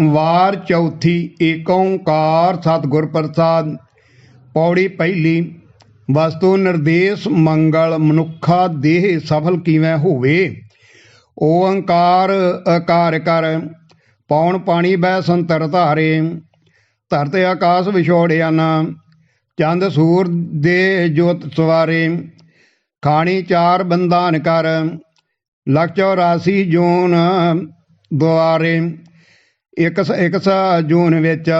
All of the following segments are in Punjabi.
ਵਾਰ ਚੌਥੀ ਏਕ ਓੰਕਾਰ ਸਤਿਗੁਰ ਪ੍ਰਸਾਦ। ਪੌੜੀ ਪਹਿਲੀ, ਵਸਤੂ ਨਿਰਦੇਸ਼ ਮੰਗਲ ਮਨੁੱਖਾ ਦੇਹ ਸਫਲ ਕਿਵੇਂ ਹੋਵੇ? ਓੰਕਾਰ ਅਕਾਰ ਕਰ, ਪੌਣ ਪਾਣੀ ਬੈ ਸੰਤਰ ਧਾਰੇ। ਧਰਤੇ ਆਕਾਸ਼ ਵਿਛੋੜਿਆ ਨਾ, ਚੰਦ ਸੂਰ ਦੇ ਜੋਤ ਸਵਾਰੇ। ਖਾਣੀ ਚਾਰ ਬੰਦਾਨ ਕਰ, ਲਖ ਚੌਰਾਸੀ ਜੂਨ ਦੁਆਰੇ। ਇੱਕ ਸ ਇੱਕ ਸ ਜੂਨ ਵਿੱਚ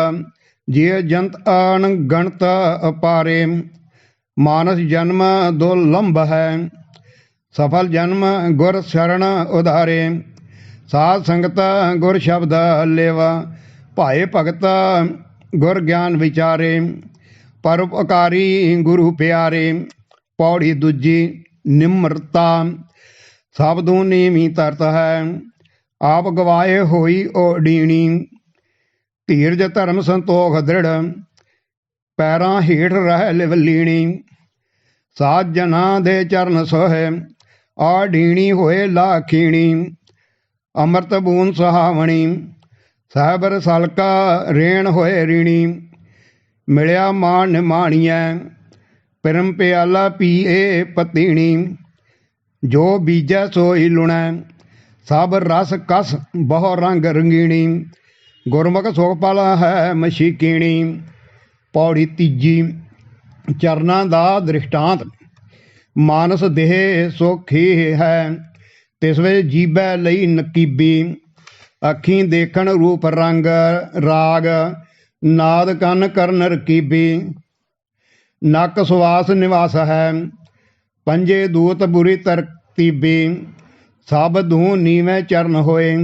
ਜੇ ਜੰਤ ਅਣ ਗਣਤ ਅਪਾਰੇ, ਮਾਨਸ ਜਨਮ ਦੁਲੰਭ ਹੈ, ਸਫਲ ਜਨਮ ਗੁਰ ਸ਼ਰਣ ਉਧਾਰੇ, ਸਾਧ ਸੰਗਤ ਗੁਰ ਸ਼ਬਦ ਲੇਵਾ, ਭਾਏ ਭਗਤ ਗੁਰ ਗਿਆਨ ਵਿਚਾਰੇ, ਪਰਉਪਕਾਰੀ ਗੁਰੂ ਪਿਆਰੇ, ਪੌੜੀ ਦੂਜੀ ਨਿਮਰਤਾ, ਸਭ ਸਬਦੂ ਨੀਵੀਂ ਤਰਤ ਹੈ। ਆਪ ਗਵਾਏ ਹੋਈ ਓਡੀਣੀ ਧੀਰਜ ਧਰਮ ਸੰਤੋਖ ਦ੍ਰਿੜ, ਪੈਰਾਂ ਹੇਠ ਰਹਿ ਲਿਵਲੀਣੀ ਸਾਧ ਜਨਾਂ ਦੇ ਚਰਨ ਸੋਹੇ, ਆ ਢੀਣੀ ਹੋਏ ਲਾਖੀਣੀ ਅੰਮ੍ਰਿਤ ਬੂਨ ਸੁਹਾਵਣੀ, ਸਾਹਿਬਰ ਸਲਕਾ ਰੇਣ ਹੋਏ ਰੀਣੀ। ਮਿਲਿਆ ਮਾਣ ਨਿਮਾਣੀਐ ਪਰਮ ਪਿਆਲਾ ਪੀਏ ਪਤੀਣੀ। ਜੋ ਬੀਜੈ ਸੋਈ ਲੁਣੈ ਸਭ ਰਸ ਕਸ ਬਹੁ ਰੰਗ ਰੰਗੀਣੀ, ਗੁਰਮੁਖ ਸੁਖਪਾਲ ਹੈ ਮਸ਼ੀਕੀਣੀ, ਪੌੜੀ ਤੀਜੀ, ਚਰਨਾਂ ਦਾ ਦ੍ਰਿਸ਼ਟਾਂਤ, ਮਾਨਸ ਦੇਹ ਸੋਖੀ ਹੈ, ਤਿਸ ਵੇ ਜੀਬੈ ਲਈ ਨਕੀਬੀ, ਅੱਖੀਂ ਦੇਖਣ ਰੂਪ ਰੰਗ ਰਾਗ, ਨਾਦ ਕੰਨ ਕਰਨ ਰਕੀਬੀ, ਨੱਕ ਸੁਆਸ ਨਿਵਾਸ ਹੈ, ਪੰਜੇ ਦੂਤ ਬੁਰੀ ਤਰਤੀਬੀ ਸਭ ਦੂ ਨੀਵੇਂ ਚਰਨ ਹੋਏ,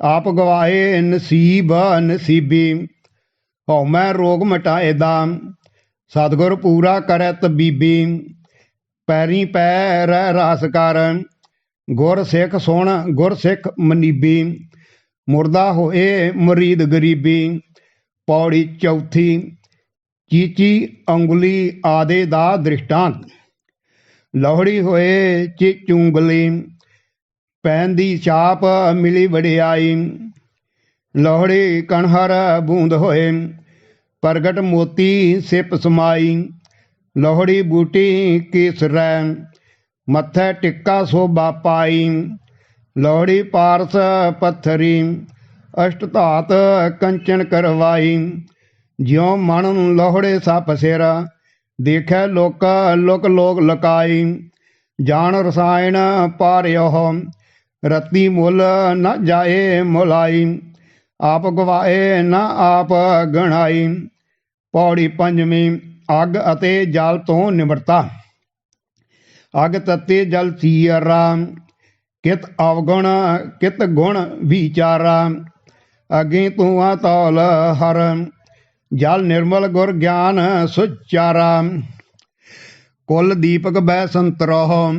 ਆਪ ਗਵਾਏ ਨਸੀਬ ਨਸੀਬੀ ਹਉਮੈ ਰੋਗ ਮਟਾਏ ਦਾ, ਸਤਿਗੁਰ ਪੂਰਾ ਕਰੈ ਤਬੀਬੀ ਪੈਰੀ ਪੈ ਰਹਿ ਰਾਸ ਕਰ, ਗੁਰ ਸਿੱਖ ਸੁਣ, ਗੁਰ ਸਿੱਖ ਮਨੀਬੀ, ਮੁਰਦਾ ਹੋਏ ਮਰੀਦ ਗਰੀਬੀ, ਪੌੜੀ ਚੌਥੀ, ਚੀਚੀ ਉਂਗਲੀ ਆਦੇ ਦਾ ਦ੍ਰਿਸ਼ਟਾਂਤ, ਲੋਹੜੀ ਹੋਏ ਚਿਚੁੰਗਲੀ ਚੁੰਗਲੀ ਪੈਂਦੀ ਛਾਪ ਮਿਲੀ ਵਡਿਆਈ। ਲੋਹੜੀ ਕਣਹਰ ਬੂੰਦ ਹੋਏ, ਪ੍ਰਗਟ ਮੋਤੀ ਸਿਪ ਸਮਾਈ। ਲੋਹੜੀ ਬੂਟੀ ਕੀਸਰੈ ਮੱਥੇ ਟਿੱਕਾ ਸੋਭਾ ਪਾਈ। ਲੋਹੜੀ ਪਾਰਸ ਪੱਥਰੀ ਅਸ਼ਟ ਧਾਤ ਕੰਚਨ ਕਰਵਾਈ। ਜਿਉ ਮਨ ਲੋਹੜੇ ਸੱਪ ਸਿਰ, ਦੇਖੈ ਲੋਕ ਲੋਕ ਲੋਕ ਲਕਾਈ। ਜਾਣ ਰਸਾਇਣ ਪਾਰਿਓ ਰਤੀ ਮੁੱਲ ਨ ਜਾਏ ਮੁਲਾਈ। ਆਪ ਗਵਾਏ ਨ ਆਪ ਗਣਾਈ। ਪੌੜੀ ਪੰਜਵੀਂ, ਅੱਗ ਅਤੇ ਜਲ ਤੋਂ ਨਿਮਰਤਾ। ਅਗ ਤਤੇ ਜਲ ਚੀਰਾ ਕਿਤ ਅਵਗੁਣ, ਕਿਤ ਗੁਣ ਵਿਚਾਰਾ। ਅਗੇ ਤੂੰ ਆ ਤੌਲ ਹਰ। ਜਲ ਨਿਰਮਲ ਗੁਰ ਗਿਆਨ ਸੁਚਾਰਾ। ਕੁਲ ਦੀਪਕ ਬੈ ਸੰਤਰੋ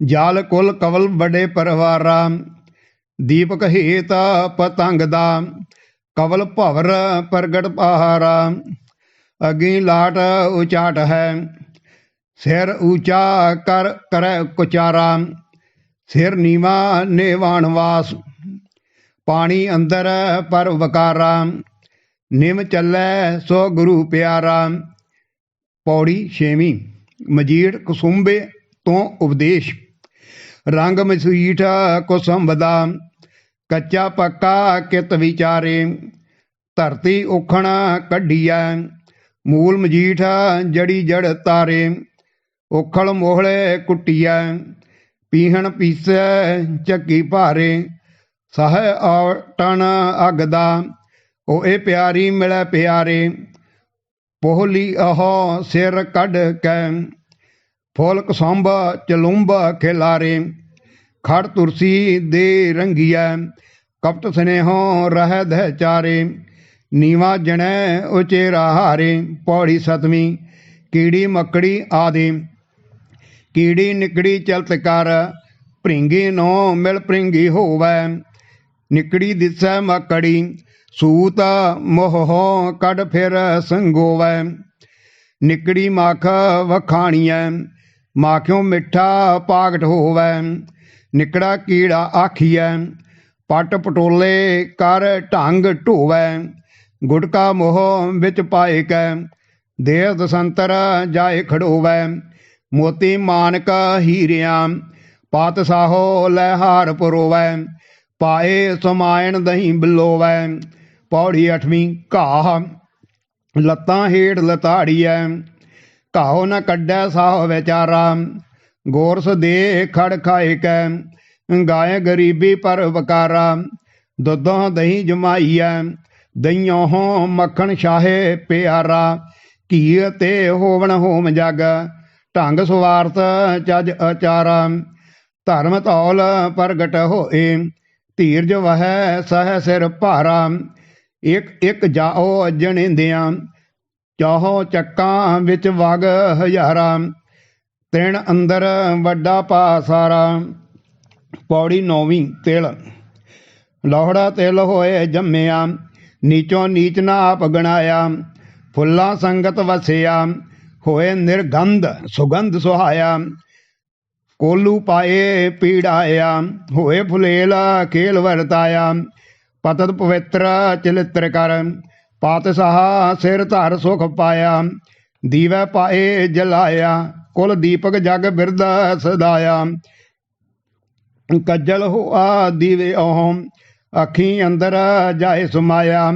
ਜਾਲ ਕੁਲ ਕਵਲ ਬੜੇ ਪਰਵਾਰਾ, ਦੀਪਕ ਹੇਤ ਪਤੰਗ ਦਾ ਕਵਲ ਭਵਰ ਪ੍ਰਗਟ ਪਹਾਰਾ। ਅਗੀ ਲਾਟ ਉਚਾਟ ਹੈ, ਸਿਰ ਊਚਾ ਕਰ ਕਰੈ ਕੁਚਾਰਾ। ਸਿਰ ਨੀਵਾ ਨੇਵਾਣ ਵਾਸ, ਪਾਣੀ ਅੰਦਰ ਪਰ ਵਕਾਰਾ। ਨਿਮ ਚੱਲੈ ਸੋ ਗੁਰੂ ਪਿਆਰਾ। ਪੌੜੀ ਛੇਵੀਂ ਮਜੀੜ ਕਸੁੰਬੇ ਤੋਂ ਉਪਦੇਸ਼। ਰੰਗ ਮਸੀਠ ਕੁਸੰਬਦਾ ਕੱਚਾ ਪੱਕਾ ਕਿਤ ਵਿਚਾਰੇ। ਧਰਤੀ ਉਖਣਾ ਕੱਢੀਐ, ਮੂਲ ਮਜੀਠ ਜੜੀ ਜੜ ਤਾਰੇ। ਉਖਲ ਮੋਹਲੇ ਕੁੱਟੀਐ, ਪੀਹਣ ਪੀਸੈ ਚੱਕੀ ਭਾਰੇ। ਸਹਿ ਆਟਣ ਅਗਦਾ ਉਹ ਇਹ ਪਿਆਰੀ ਮਿਲੈ ਪਿਆਰੇ। ਪੋਹਲੀ ਅਹ ਸਿਰ ਕੱਢ ਕੈ, ਫੋਲਕ ਸੰਭ ਚਲੁੰਬ ਖਿਲਾਰੇ। ਖੜ ਤੁਰਸੀ ਦੇ ਰੰਗੀਐ ਕਪਟ ਸਨੇਹੋ ਰਹਿ ਦਹਿ ਚਾਰੇ। ਨੀਵਾ ਜਣੈ ਉਚੇਰਾ ਹਾਰੇ ਪੌੜੀ ਸਤਵੀਂ, ਕੀੜੀ ਮੱਕੜੀ ਆਦੇ। ਕੀੜੀ ਨਿਕੜੀ ਚਲਤ ਕਰ, ਭ੍ਰਿੰਗੀ ਨੋ ਮਿਲ ਭ੍ਰਿੰਗੀ ਹੋਵੈ। ਨਿਕੜੀ ਦਿਸੈ ਮੱਕੜੀ, ਸੂਤ ਮੋਹ ਕੱਢ ਫਿਰ ਸੰਗੋਵੈ। ਨਿਕੜੀ ਮਖ ਵਖਾਣੀਐ, ਮਾਖਿਓ ਮਿੱਠਾ ਪਾਗਟ ਹੋਵੈ। ਨਿਕੜਾ ਕੀੜਾ ਆਖੀਐ, ਪਟ ਪਟੋਲੇ ਕਰ ਢੰਗ ਢੋਵੈ, ਗੁਟਕਾ ਮੋਹ ਵਿੱਚ ਪਾਏ ਕੈ ਦੇਹ ਦਸੰਤਰ ਜਾਏ ਖੜੋਵੈ, ਮੋਤੀ ਮਾਨਕ ਹੀਰਿਆਂ ਪਾਤ ਸਾਹੋ ਲੈ ਹਾਰ ਪਰੋਵੈ, ਪਾਏ ਸਮਾਇਣ ਦਹੀਂ ਬਿਲੋਵੈ, ਪੌੜੀ ਅਠਵੀਂ ਘਾਹ, ਲੱਤਾਂ ਹੇਠ ਲਤਾੜੀਐ, ਘਾਹੋ ਨਾ ਕੱਢੈ ਸਾਹ ਵਿਚਾਰਾ ਗੋਰਸ ਦੇ ਖੜ ਖਾਏ ਕੈ ਗਾਏ ਗਰੀਬੀ ਪਰ ਵਕਾਰਾ, ਦੁੱਧੋਂ ਦਹੀਂ ਜਮਾਈਐ ਦਈਓਂ ਹੋ ਮੱਖਣ ਸ਼ਾਹੇ ਪਿਆਰਾ ਘੀ ਤੇ ਹੋਵਣ ਹੋਮ ਜਗ, ਢੰਗ ਸਵਾਰਥ ਚੱਜ ਅਚਾਰਾ, ਧਰਮ ਤੌਲ ਪ੍ਰਗਟ ਹੋਏ, ਧੀਰਜ ਵਹੈ ਸਹਿ ਸਿਰ ਭਾਰਾ, ਇੱਕ ਇੱਕ ਜਾਓ ਜਣਿੰਦਿਆਂ, ਚਾਹੋ ਚੱਕਾਂ ਵਿੱਚ ਵਗ ਹਜ਼ਾਰਾਂ ਤਿਣ ਅੰਦਰ ਵੱਡਾ ਪਾ ਸਾਰਾ। ਪੌੜੀ ਨੌਵੀਂ ਤਿਲ। ਲੋਹੜਾ ਤਿਲ ਹੋਏ ਜੰਮਿਆ। ਨੀਚੋਂ ਨੀਚ ਨਾ ਆਪ ਗਣਾਇਆ। ਫੁੱਲਾਂ ਸੰਗਤ ਵਸਿਆ। ਹੋਏ ਨਿਰਗੰਧ, ਸੁਗੰਧ ਸੁਹਾਇਆ। ਕੋਲੂ ਪਾਏ ਪੀੜਾਇਆ। ਹੋਏ ਫੁਲੇਲ ਖੇਲ ਵਰਤਾਇਆ। ਪਤਤ ਪਵਿੱਤਰ ਚਲਿੱਤਰ ਕਰ। ਪਾਤਸ਼ਾਹ ਸਿਰ ਧਰ ਸੁਖ ਪਾਇਆ। ਦੀਵੈ ਪਾਏ ਜਲਾਇਆ। ਕੁਲ ਦੀਪਕ ਜਗ ਬਿਰਦਾ ਸਦਾਇਆ ਕੱਜਲ ਹੋਆ ਦੀਵੇ ਓਮ ਅੱਖੀ ਅੰਦਰ ਜਾਏ ਸੁਮਾਇਆ।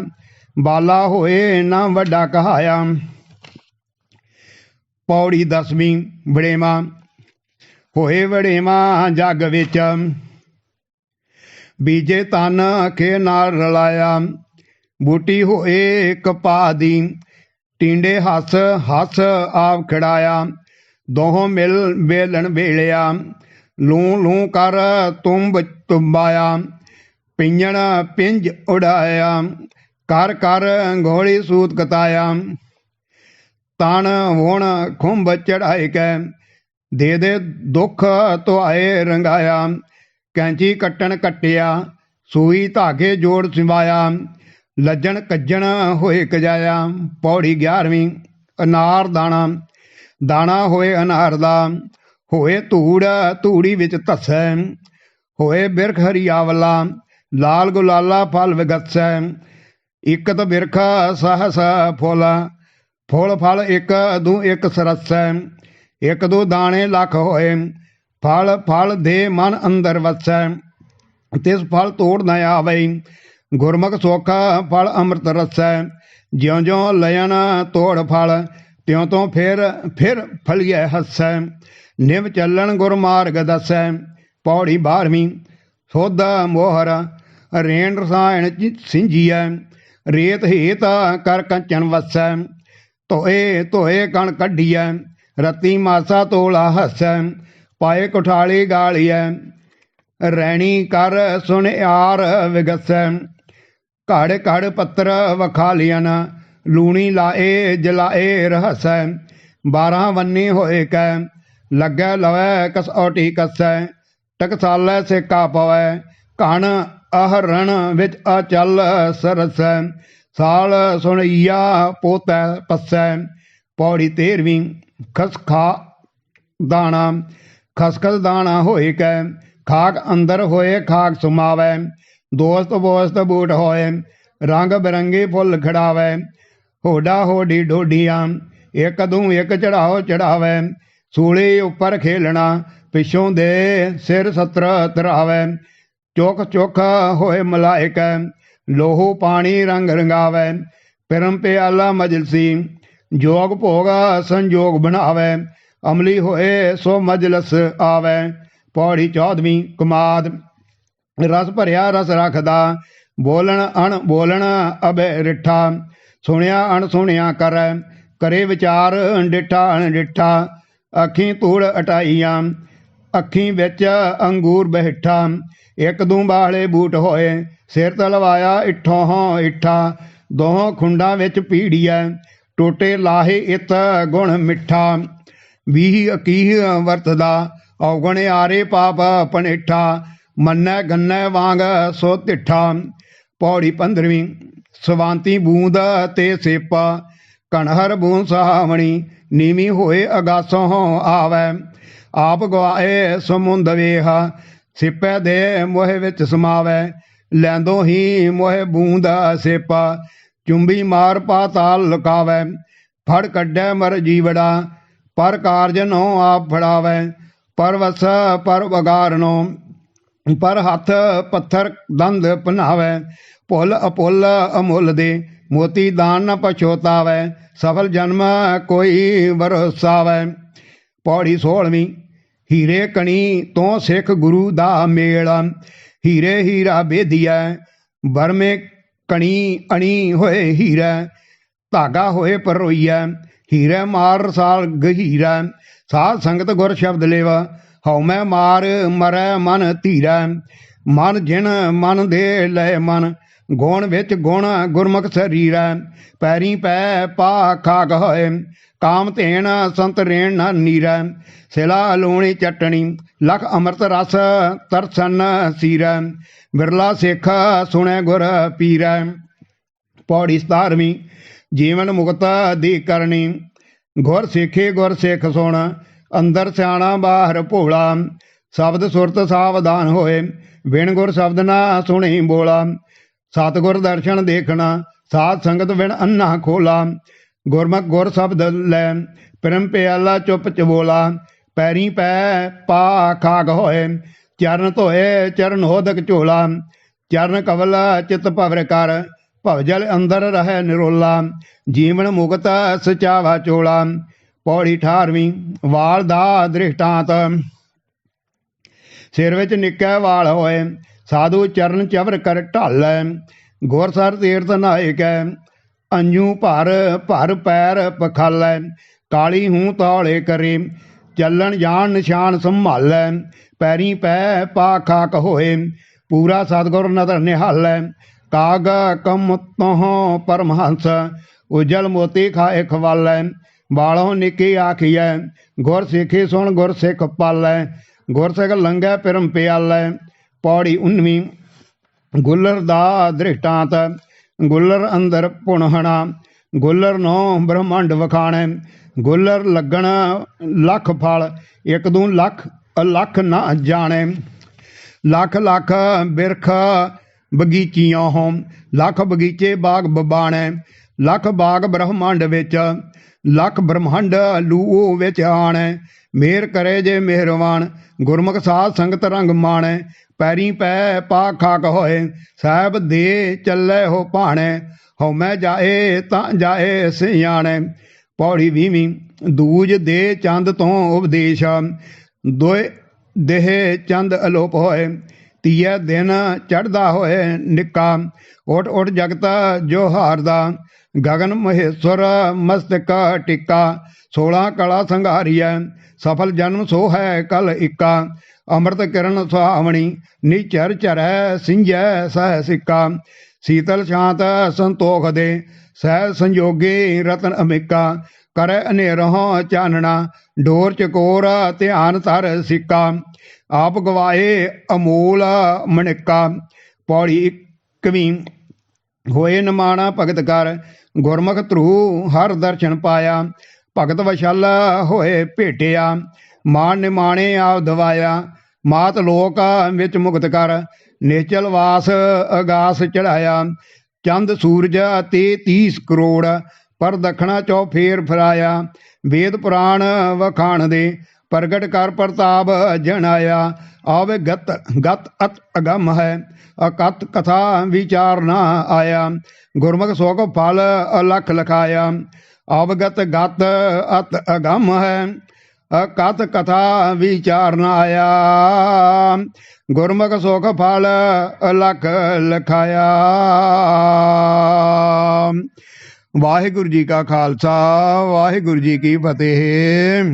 ਬਾਲਾ ਹੋਏ ਨਾ ਵੱਡਾ ਕਹਾਇਆ। ਪੌੜੀ ਦਸਵੀਂ ਬੜੇਵਾ ਹੋਏ ਵੜੇਵਾ ਜਗ ਵਿੱਚ। ਬੀਜੇ ਤਨ ਕੇ ਨਾਲ ਰਲਾਇਆ, ਬੂਟੀ ਹੋਏ ਕਪਾ ਦੀ। ਟਿੰਡੇ ਹੱਸ ਹੱਸ ਆਪ ਖੜਾਇਆ। ਦੋਹੋਂ ਮਿਲ ਵੇਲਣ ਵੇਲਿਆ, ਲੂੰ ਲੂੰ ਕਰ ਤੁੰਬ ਤੁੰਬਾਇਆ, ਪਿੰਜਣ ਪਿੰਜ ਉਡਾਇਆ, ਕਰ ਕਰ ਘੋੜੀ ਸੂਤ ਕਤਾਇਆ। ਤਣ ਵਣ ਖੁੰਭ ਚੜਾਏ ਕੈ, ਦੇ ਦੇ ਦੁੱਖ ਧੁਆਏ ਰੰਗਾਇਆ, ਕੈਂਚੀ ਕੱਟਣ ਕੱਟਿਆ, ਸੂਈ ਧਾਗੇ ਜੋੜ ਸਿਵਾਇਆ ਲੱਜਣ ਕੱਜਣ ਹੋਏ ਕਜਾਇਆ, ਪੌੜੀ 11ਵੀਂ ਅਨਾਰ ਦਾਣਾ ਦਾਣਾ ਹੋਏ ਅਨਾਰ ਦਾ, ਹੋਏ ਧੂੜ, ਧੂੜੀ ਵਿੱਚ ਧੱਸੈ, ਹੋਏ ਬਿਰਖ ਹਰੀਆਵਲਾ, ਲਾਲ ਗੁਲਾਲਾ ਫਲ ਵਿਗਸੈ ਇਕਤ ਬਿਰਖ ਸਹਸ ਫੁੱਲ ਫੁੱਲ ਫਲ ਇੱਕ ਦੂ ਇੱਕ ਸਰਸੈ, ਇੱਕ ਦੋ ਦਾਣੇ ਲੱਖ ਹੋਏ, ਫਲ ਫਲ ਦੇ ਮਨ ਅੰਦਰ ਵਸੈ, ਤਿਸ ਫਲ ਤੋੜ ਨਾ ਆਵੇ, ਗੁਰਮੁਖ ਸੁਖ ਫਲ ਅੰਮ੍ਰਿਤ ਰਸੈ ਜਿਉਂ ਜਿਉਂ ਲੈਣ ਤੋੜ ਫਲ ਤਿਉ ਤੋਂ ਫਿਰ ਫਿਰ ਫਲੀਐ ਹੱਸੈ, ਨਿਵ ਚੱਲਣ ਗੁਰ ਮਾਰਗ ਦੱਸੈ, ਪੌੜੀ 12ਵੀਂ ਸੋਧ ਮੋਹਰ, ਰੇਣ ਰਸਾਇਣ ਚ ਸਿੰਜੀਐ, ਰੇਤ ਹੇਤ ਕਰ ਕੰਚਨ ਵਸੈ, ਧੋਏ ਧੋਏ ਕਣ ਕੱਢੀਐ, ਰਤੀ ਮਾਸਾ ਤੋਲਾ ਹੱਸੈ, ਪਾਏ ਕੁਠਾਲੀ ਗਾਲੀਐ, ਰੈਣੀ ਕਰ ਸੁਣ ਸੁਨਿਆਰ ਵਿਗਸੈ, ਘੜ ਘੜ ਪੱਤਰ ਵਖਾ ਲੂਣੀ ਲਾਏ ਜਲਾਏ ਰਹਸੈ, ਬਾਰਾਂ ਵੰਨੀ ਹੋਏ ਕੈ, ਲੱਗੈ ਲਵੈ ਕਸੌਟੀ ਕਸੈ, ਟਕਸਾਲੈ ਸੇਕਾ ਪਵੈ, ਘਣ ਅਹਰਣ ਵਿੱਚ ਅਚਲ ਸਰਸੈ, ਸਾਲ ਸੁਣਈਆ ਪੋਤੈ ਪਸੈ, ਪੌੜੀ 13ਵੀਂ ਖਸਖਾ ਦਾਣਾ, ਖਸਖਸ ਦਾਣਾ ਹੋਏ ਕੈ, ਖਾਕ ਅੰਦਰ ਹੋਏ ਖਾਕ ਸੁਮਾਵੈ, ਦੋਸਤ ਬੋਸਤ ਬੂਟ ਹੋਏ, ਰੰਗ ਬਿਰੰਗੇ ਫੁੱਲ ਖੜਾਵੈ ਹੋਡਾ ਹੋਡੀ ਢੋਡੀਆਂ ਇੱਕ ਦੂੰ ਇੱਕ ਚੜਾਓ ਚੜਾਵੈ, ਸੂਲੀ ਉੱਪਰ ਖੇਲਣਾ, ਪਿਛੋਂ ਦੇ ਸਿਰ ਸਤਰ ਧਰਾਵੈ ਚੁੱਕ ਚੁੱਕ ਹੋਏ ਮਲਾਇਕ, ਲੋਹੂ ਪਾਣੀ ਰੰਗ ਰੰਗਾਵੈ, ਪਰਮ ਪਿਆਲਾ ਮਜਲਸੀ, ਜੋਗ ਭੋਗ ਸੰਜੋਗ ਬਣਾਵੈ। ਅਮਲੀ ਹੋਏ ਸੋ ਮਜਲਸ ਆਵੈ, ਪੌੜੀ 14ਵੀਂ ਕਮਾਦ। ਰਸ ਭਰਿਆ ਰਸ ਰੱਖਦਾ, ਬੋਲਣ ਅਣ ਬੋਲਣ ਅਬੇ ਰਿਠਾ। ਸੁਣਿਆ ਅਣਸੁਣਿਆ ਕਰੈ, ਕਰੇ ਵਿਚਾਰ ਡਿਠਾ ਅਣਡਿਠਾ, ਅੱਖੀਂ ਧੂੜ ਅਟਾਈਆਂ ਅੱਖੀਂ ਵਿੱਚ ਅੰਗੂਰ ਬਹਿਠਾ, ਇੱਕ ਦੂ ਬਾਲੇ ਬੂਟ ਹੋਏ, ਸਿਰ ਤਲਵਾਇਆ ਇਠੋਂ ਹੋਂ ਇਠਾ, ਦੋਹਾਂ ਖੁੰਡਾਂ ਵਿੱਚ ਪੀੜੀਐ ਟੋਟੇ ਲਾਹੇ ਇਤ ਗੁਣ ਮਿੱਠਾ, ਵੀਹ ਅਕੀਹ ਵਰਤਦਾ, ਔਗਣ ਆਰੇ ਪਾਪ ਪਨੇਠਾ, ਮੰਨੈ ਗੰਨੈ ਵਾਂਗ ਸੋ ਤਿੱਠਾ, ਪੌੜੀ 15ਵੀਂ ਸਵਾਂਤੀ ਬੂੰਦ ਤੇ ਸੇਪਾ, ਕਣਹਰ ਬੂੰ ਸਹਾਵਣੀ ਨੀਵੀਂ ਹੋਏ ਅਗਾਸੋਂ ਆਵੈ। ਆਪ ਗਵਾਏ ਸਮੁੰਦ ਵੇਹਾ, ਸਿੱਪੈ ਦੇ ਮੋਹ ਵਿੱਚ ਸਮਾਵੈ। ਲੈਂਦੋ ਹੀ ਮੋਹਿ ਬੂੰਦ ਸੇਪਾ, ਚੁੰਬੀ ਮਾਰ ਪਾਤਾਲ ਲੁਕਾਵੈ। ਫੜ ਕੱਢੈ ਮਰ ਜੀਵੜਾ, ਪਰ ਕਾਰਜ ਨੋ ਆਪ ਫੜਾਵੈ। ਪਰ ਵਸ, ਪਰ ਵਗਾਰਨੋ ਪਰ ਹੱਥ ਪੱਥਰ ਦੰਦ ਪਨਾਵੈ। ਭੁੱਲ ਅਪੁੱਲ ਅਮੁੱਲ ਦੇ, ਮੋਤੀ ਦਾਨ ਨ ਪਛੋਤਾਵੈ, ਸਫਲ ਜਨਮ ਕੋਈ ਵਰਸਾਵੈ। ਪੌੜੀ 16ਵੀਂ ਹੀਰੇ ਕਣੀ ਤੋਂ ਸਿੱਖ ਗੁਰੂ ਦਾ ਮੇਲ। ਹੀਰੇ ਹੀਰਾ ਬੇਦੀਐ, ਵਰਮੇ ਕਣੀ ਅਣੀ ਹੋਏ ਹੀਰਾ, ਧਾਗਾ ਹੋਏ ਪਰੋਈਐ, ਹੀਰੇ ਮਾਰ ਸਾਲ ਗਹੀਰਾ। ਸਾਧ ਸੰਗਤ ਗੁਰ ਸ਼ਬਦ ਲੇਵਾ ਹਉ ਮੈਂ ਮਾਰ ਮਰੈ ਮਨ ਧੀਰੈ। ਮਨ ਜਿਣ ਮਨ ਦੇ ਲੈ ਮਨ ਗੁਣ ਵਿੱਚ ਗੁਣ ਗੁਰਮੁਖ ਸਰੀਰੈ, ਪੈਰੀ ਪੈ ਪਾ ਖਾਗ ਹੋਏ ਕਾਮ ਧੇਣ ਸੰਤ ਰੇਣ ਨਾ ਨੀਰੈ, ਸਿਲਾ ਲੂਣੀ ਚਟਣੀ, ਲਖ ਅੰਮ੍ਰਿਤ ਰਸ ਤਰਸਨ ਸੀਰੈ, ਬਿਰਲਾ ਸਿੱਖ ਸੁਣੈ ਗੁਰ ਪੀਰੈ। ਪੌੜੀ 17ਵੀਂ ਜੀਵਨ ਮੁਕਤ ਦੀ ਕਰਨੀ, ਗੁਰ ਸਿੱਖੇ ਗੁਰ ਸਿੱਖ ਸੁਣ, ਅੰਦਰ ਸਿਆਣਾ ਬਾਹਰ ਭੋਲਾ, ਸ਼ਬਦ ਸੁਰਤ ਸਾਵਧਾਨ ਹੋਏ ਵਿਣ ਗੁਰ ਸ਼ਬਦ ਨਾ ਸੁਣੀ ਬੋਲਾ ਸਤਿਗੁਰ ਦਰਸ਼ਨ ਦੇਖਣਾ, ਸਾਧ ਸੰਗਤ ਬਿਨ ਅੰਨਾ ਖੋਲਾ। ਗੁਰਮੁਖ ਗੁਰ ਸ਼ਬਦ ਲੈ, ਪ੍ਰਮ ਪਿਆਲਾ ਚੁੱਪ ਚਬੋਲਾ। ਪੈਰੀ ਪੈ ਪਾ ਖਾਗ ਹੋਏ, ਚਰਨ ਧੋਏ ਚਰਨ ਹੋਦਕ ਝੋਲਾ। ਚਰਨ ਕਵਲ ਚਿਤ ਭਵਰ ਕਰ ਭਵਜਲ ਅੰਦਰ ਰਹਿ ਨਿਰੋਲਾ। ਜੀਵਨ ਮੁਕਤ ਸਚਾਵਾ ਚੋਲਾ। ਪੌੜੀ 18ਵੀਂ ਵਾਲ ਦਾ ਦ੍ਰਿਸ਼ਟਾਂਤ। ਸਿਰ ਵਿੱਚ ਨਿੱਕਾ ਵਾਲ ਹੋਏ ਸਾਧੂ ਚਰਨ ਚਵਰ ਕਰ ਢਾਲੈ ਗੁਰਸਰ ਤੀਰਥ ਨਾਇਕੈ, ਅੰਜੂ ਭਰ ਭਰ ਪੈਰ ਪਖਾਲੈ, ਕਾਲੀ ਹੂੰ ਤੌਲੇ ਕਰੇ, ਚੱਲਣ ਜਾਣ ਨਿਸ਼ਾਨ ਸੰਭਾਲੈ, ਪੈਰੀ ਪੈ ਪਾ ਖਾਕ ਹੋਏ, ਪੂਰਾ ਸਤਗੁਰ ਨਦਰ ਨਿਹਾਲੈ, ਕਾਗ ਕਮ ਤੋਹ ਪਰਮਹੰਸ, ਉਜਲ ਮੋਤੀ ਖਾਏ ਖਵਾਲੈ ਬਾਲੋਂ ਨਿੱਕੀ ਆਖੀਐ, ਗੁਰ ਸਿੱਖੀ ਸੁਣ ਗੁਰ ਸਿੱਖ ਪਾਲੈ, ਗੁਰ ਸਿੱਖ ਲੰਘੈ ਪਰਮ ਪਿਆਲੈ ਪੌੜੀ 19ਵੀਂ ਗੁੱਲਰ ਦਾ ਦ੍ਰਿਸ਼ਟਾਂਤ ਗੁੱਲਰ ਅੰਦਰ ਪੁਣਹਣਾ ਗੁੱਲਰ ਨੋ ਬ੍ਰਹਮੰਡ ਵਖਾਣੈ, ਗੁੱਲਰ ਲੱਗਣ ਲੱਖ ਫਲ, ਇੱਕ ਦੂ ਲੱਖ ਲੱਖ ਨਾ ਜਾਣੈ। ਲੱਖ ਲੱਖ ਬਿਰਖ ਬਗੀਚੀਆਂ ਹੋ, ਲੱਖ ਬਗੀਚੇ ਬਾਗ ਬਬਾਣੈ, ਲੱਖ ਬਾਗ ਬ੍ਰਹਮੰਡ ਵਿੱਚ, ਲੱਖ ਬ੍ਰਹਮੰਡ ਲੂਓ ਵਿੱਚ ਆਣੈ। ਮੇਰ ਕਰੇ ਜੇ ਮਿਹਰਵਾਨ, ਗੁਰਮੁਖ ਸਾਧ ਸੰਗਤ ਰੰਗ ਮਾਣੈ, ਪੈਰੀ ਪੈ ਪਾ ਖਾਕ ਹੋਏ, ਸਾਹਿਬ ਦੇ ਚੱਲੇ ਹੋ ਭਾਣੈ, ਹਉ ਮੈਂ ਜਾਏ ਤਾਂ ਜਾਏ ਸਿਆਣੈ। ਪੌੜੀ ਵੀਵੀਂ, ਦੂਜ ਦੇ ਚੰਦ ਤੋਂ ਉਪਦੇਸ਼, ਦੋਏ ਦੇਹ ਚੰਦ ਅਲੋਪ ਹੋਏ, ਤੀਏ ਦਿਨ ਚੜਦਾ ਹੋਏ ਨਿੱਕਾ ਓਟ ਓਟ ਜਗਤ ਜੋ ਹਾਰਦਾ ਗਗਨ ਮਹੇਸ਼ਵਰ, ਮਸਤਕ ਟਿੱਕਾ 16 ਕਲਾ ਸੰਘਾਰੀਐ, ਸਫਲ ਜਨਮ ਸੋ ਹੈ ਕਲ ਇੱਕਾ, ਅੰਮ੍ਰਿਤ ਕਿਰਨ ਸੁਹਾਵਣੀ, ਨਿਚਰ ਚਰੈ ਸਿੰਜੈ ਸਹਿ ਸਿੱਕਾ, ਸੀਤਲ ਸ਼ਾਂਤ ਸੰਤੋਖ ਦੇ ਸਹਿ ਸੰਜੋਗੀ ਰਤਨ ਅਮਿਕਾ, ਕਰੈ ਹਨੇਰੋਂ ਚਾਨਣਾ, ਡੋਰ ਚਕੋਰ ਧਿਆਨ ਤਰ ਸਿੱਕਾ, ਆਪ ਗਵਾਏ ਅਮੂਲ ਮਣਿਕਾ, ਪੌੜੀ ਕਵੀ ਹੋਏ ਨਮਾਣਾ ਭਗਤ ਕਰ ਗੁਰਮੁਖ ਧਰੂ ਹਰ ਦਰਸ਼ਨ ਪਾਇਆ, ਭਗਤ ਵਸ਼ਲ ਹੋਏ ਭੇਟਿਆ, ਮਾਨ ਨਿਮਾਣੇ ਆਪ ਦਵਾਇਆ, ਮਾਤ ਲੋਕ ਵਿੱਚ ਮੁਕਤ ਕਰ, ਨੇਚਲ ਵਾਸ ਅਗਾਸ ਚੜਾਇਆ, ਚੰਦ ਸੂਰਜ ਤੇ 30 ਕਰੋੜ, ਪਰ ਦਖਣਾ ਚੋ ਫੇਰ ਫਰਾਇਆ, ਵੇਦ ਪੁਰਾਣ ਵਖਾਣ ਦੇ, ਪ੍ਰਗਟ ਕਰ ਪ੍ਰਤਾਪ ਜਣਾਇਆ, ਆਵੇ ਗਤ ਗਤ ਅਤ ਅਗਮ ਹੈ ਅਕਤ ਕਥਾ ਵਿਚਾਰ ਨਾ ਆਇਆ ਗੁਰਮੁਖ ਸੋਗ ਫਲ ਅਲਖ ਲਖਾਇਆ ਅਵਗਤ ਗਤ ਅਤ ਅਗਮ ਹੈ ਅਕਤ ਕਥਾ ਵਿਚਾਰ ਨਾ ਆਇਆ ਗੁਰਮੁਖ ਸੁਖ ਫਲ ਅਲਖ ਲਖਾਇਆ ਵਾਹਿਗੁਰੂ ਜੀ ਕਾ ਖਾਲਸਾ ਵਾਹਿਗੁਰੂ ਜੀ ਕੀ ਫਤਿਹ